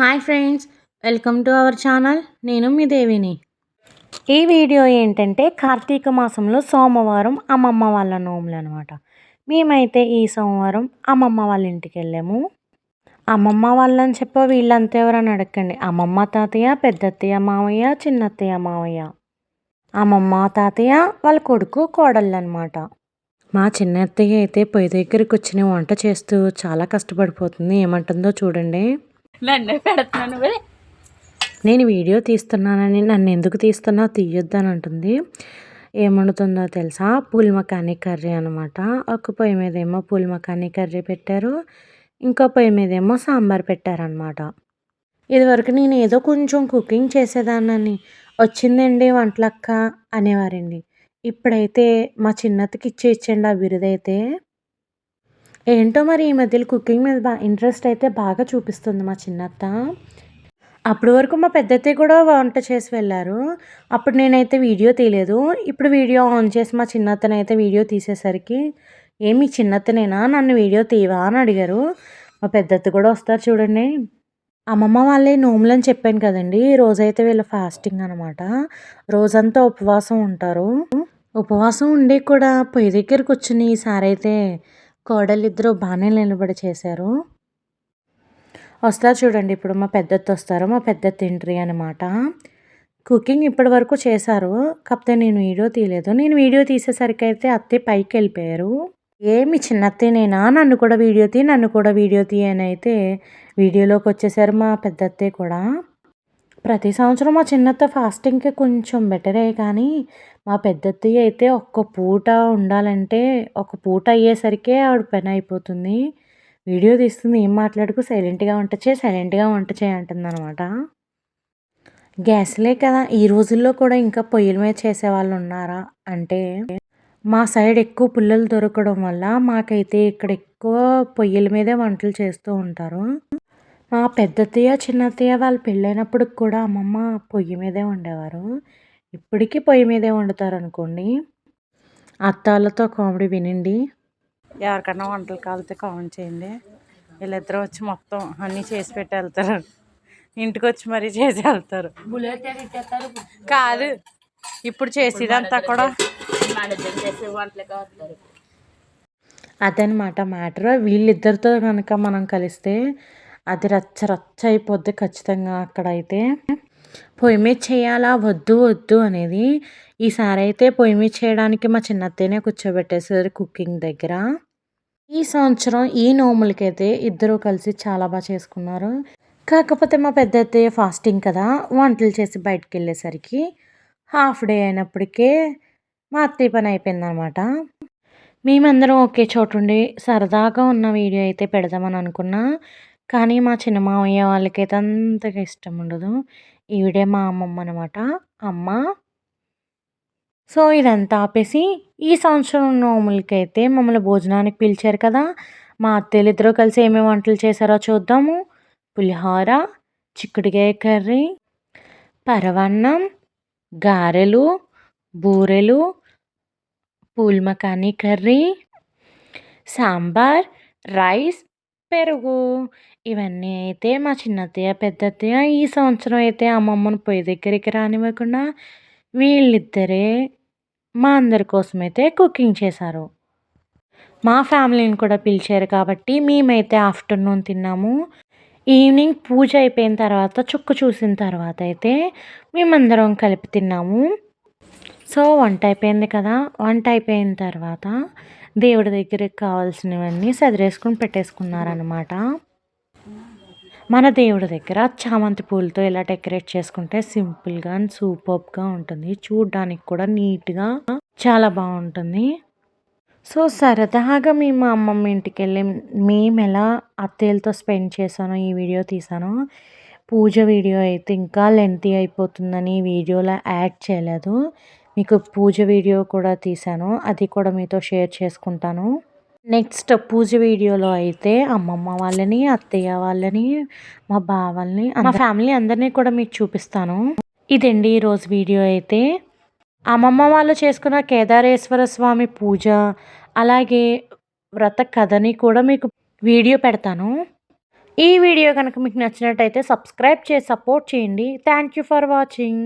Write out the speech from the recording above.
Hi friends welcome to our channel. నేను మీ దేవిని. ఈ వీడియో ఏంటంటే కార్తీక మాసంలో సోమవారం అమ్మమ్మ వాళ్ళ నోములు అనమాట మేమైతే ఈ సోమవారం అమ్మమ్మ వాళ్ళ ఇంటికి వెళ్ళాము. అమ్మమ్మ వాళ్ళని చెప్ప వీళ్ళంతా ఎవరని అడగండి. అమ్మమ్మ తాతయ్య పెద్దత్తయ్య మావయ్య చిన్నత్తయ్య మావయ్య. అమ్మమ్మ తాతయ్య వాళ్ళ కొడుకు కోడళ్ళు అనమాట మా చిన్న అత్తయ్య అయితే పొయ్యి దగ్గరికి వచ్చిన వంట చేస్తూ చాలా కష్టపడిపోతుంది. ఏమంటుందో చూడండి. నన్ను పెడుతున్నాను నేను వీడియో తీస్తున్నానని నన్ను ఎందుకు తీస్తున్నా తీయొద్దని అంటుంది ఏమండుతుందో తెలుసా? పూల్ మకానీ కర్రీ అనమాట ఒక పొయ్యి మీద ఏమో పూల్ మకానీ కర్రీ పెట్టారు. ఇంకో పొయ్యి మీద ఏమో సాంబార్ పెట్టారనమాట ఇదివరకు నేను ఏదో కొంచెం కుకింగ్ చేసేదాన్నని. వచ్చిందండి వంటలక్క అనేవారండి. ఇప్పుడైతే మా చిన్నతకి ఇచ్చే ఇచ్చండి ఆ బిరుదైతే. ఏంటో మరి ఈ మధ్యలో కుకింగ్ మీద బాగా ఇంట్రెస్ట్ అయితే బాగా చూపిస్తుంది మా చిన్నత్త. అప్పటి వరకు మా పెద్దతే కూడా వంట చేసి వెళ్ళారు. అప్పుడు నేనైతే వీడియో తీయలేదు. ఇప్పుడు వీడియో ఆన్ చేసి మా చిన్నత్తనైతే వీడియో తీసేసరికి ఏమి చిన్నత్తనేనా? నన్ను వీడియో తీవా? అని అడిగారు. మా పెద్దత్త కూడా వస్తారు చూడండి. అమ్మమ్మ వాళ్ళే నోములు అని చెప్పాను కదండి. రోజైతే వీళ్ళ ఫాస్టింగ్ అనమాట రోజంతా ఉపవాసం ఉంటారు. ఉపవాసం ఉండి కూడా పొయ్యి దగ్గర కూర్చుని ఈసారి అయితే కోడలిద్దరూ బాగానే నిలబడి చేశారు. వస్తారు చూడండి ఇప్పుడు మా పెద్దత్త వస్తారు మా పెద్ద తింట్రీ అనమాట కుకింగ్ ఇప్పటి వరకు చేశారు కాకపోతే నేను వీడియో తీయలేదు. నేను వీడియో తీసేసరికి అయితే అత్తే పైకి వెళ్ళిపోయారు. ఏమి చిన్నత్తేనేనా నన్ను కూడా వీడియో తీ నన్ను కూడా వీడియో తీ అని అయితే వీడియోలోకి వచ్చేసారు మా పెద్దత్తే కూడా. ప్రతి సంవత్సరం మా చిన్నత్త ఫాస్టింగ్కి కొంచెం బెటరే కానీ మా పెద్దత్తయ్య అయితే ఒక్క పూట ఉండాలంటే ఒక పూట అయ్యేసరికే ఆవిడ పని అయిపోతుంది. వీడియో తీస్తుంది ఏం మాట్లాడుకు సైలెంట్గా వంట చేయి సైలెంట్గా వంట చేయి అంటుంది అనమాట గ్యాస్లే కదా ఈ రోజుల్లో కూడా ఇంకా పొయ్యిల మీద చేసేవాళ్ళు ఉన్నారా? అంటే మా సైడ్ ఎక్కువ పుల్లలు దొరకడం వల్ల మాకైతే ఇక్కడ ఎక్కువ పొయ్యిల మీదే వంటలు చేస్తూ ఉంటారు. మా పెద్దతయ్య చిన్నతయ్య వాళ్ళు పెళ్ళైనప్పుడు కూడా అమ్మమ్మ పొయ్యి మీదే వండేవారు. ఇప్పటికీ పొయ్యి మీదే వండుతారు అనుకోండి అత్తాలతో కామెడీ వినండి. ఎవరికన్నా వంటలు కాలితే కామెంట్ చేయండి. వీళ్ళిద్దరూ వచ్చి మొత్తం అన్నీ చేసి పెట్టి వెళ్తారు. ఇంటికి వచ్చి మరీ చేసి వెళ్తారు. కాదు ఇప్పుడు చేసేదంతా కూడా అదనమాట మ్యాటర్. వీళ్ళిద్దరితో కనుక మనం కలిస్తే అది రచ్చ రచ్చ అయిపోద్ది ఖచ్చితంగా అక్కడైతే. పొయ్యి మీద చేయాలా? వద్దు వద్దు అనేది ఈసారి అయితే పొయ్యి మీద చేయడానికి మా చిన్నత్తేనే కూర్చోబెట్టేసారు కుకింగ్ దగ్గర. ఈ సంవత్సరం ఈ నోములకైతే ఇద్దరు కలిసి చాలా బాగా చేసుకున్నారు. కాకపోతే మా పెద్ద అత్తయ్య ఫాస్టింగ్ కదా వంటలు చేసి బయటకు వెళ్ళేసరికి హాఫ్ డే అయినప్పటికే మా అత్తయ్య పని అయిపోయిందనమాట. మేమందరం ఒకే చోటుండి సరదాగా ఉన్న వీడియో అయితే పెడదామని అనుకున్నా. కానీ మా చిన్న మామయ్య వాళ్ళకైతే అంతగా ఇష్టం ఉండదు. ఈవిడే మా అమ్మమ్మ అనమాట అమ్మ. సో ఇదంతా ఆపేసి ఈ సంవత్సరం నోములకైతే మమ్మల్ని భోజనానికి పిలిచారు కదా. మా అత్తయ్యలు ఇద్దరు కలిసి ఏమేమి వంటలు చేశారో చూద్దాము. పులిహోర చిక్కుడుకాయ కర్రీ పరవన్నం గారెలు బూరెలు పూల్మకానీ కర్రీ సాంబార్ రైస్ పెరుగు ఇవన్నీ అయితే మా చిన్నత్తయ్య పెద్దత్తయ్య ఈ సంవత్సరం అయితే అమ్మమ్మను పొయ్యి దగ్గరికి రానివ్వకుండా వీళ్ళిద్దరే మా అందరి కోసం అయితే కుకింగ్ చేశారు. మా ఫ్యామిలీని కూడా పిలిచారు కాబట్టి మేమైతే ఆఫ్టర్నూన్ తిన్నాము. ఈవినింగ్ పూజ అయిపోయిన తర్వాత చుక్క చూసిన తర్వాత అయితే మేమందరం కలిపి తిన్నాము. సో వంట అయిపోయింది కదా. వంట అయిపోయిన తర్వాత దేవుడి దగ్గరికి కావాల్సినవన్నీ సదిరేసుకుని పెట్టేసుకున్నారనమాట మన దేవుడి దగ్గర చామంతి పూలతో ఇలా డెకరేట్ చేసుకుంటే సింపుల్గా అండ్ సూపర్గా ఉంటుంది. చూడ్డానికి కూడా నీట్గా చాలా బాగుంటుంది. సో సరదాగా మేము మా అమ్మమ్మ ఇంటికి వెళ్ళి మేము ఎలా అత్తయ్యలతో స్పెండ్ చేశానో ఈ వీడియో తీసానో పూజ వీడియో అయితే ఇంకా లెంతీ అయిపోతుందని వీడియోలో యాడ్ చేయలేదు. మీకు పూజ వీడియో కూడా తీసాను అది కూడా మీతో షేర్ చేసుకుంటాను. నెక్స్ట్ పూజ వీడియోలో అయితే అమ్మమ్మ వాళ్ళని అత్తయ్య వాళ్ళని మా బావల్ని మా ఫ్యామిలీ అందరినీ కూడా మీకు చూపిస్తాను. ఇదండి ఈరోజు వీడియో అయితే. అమ్మమ్మ వాళ్ళు చేసుకున్న కేదారేశ్వర స్వామి పూజ అలాగే వ్రత కథని కూడా మీకు వీడియో పెడతాను. ఈ వీడియో కనుక మీకు నచ్చినట్టయితే సబ్స్క్రైబ్ చేసి సపోర్ట్ చేయండి. Thank you for watching.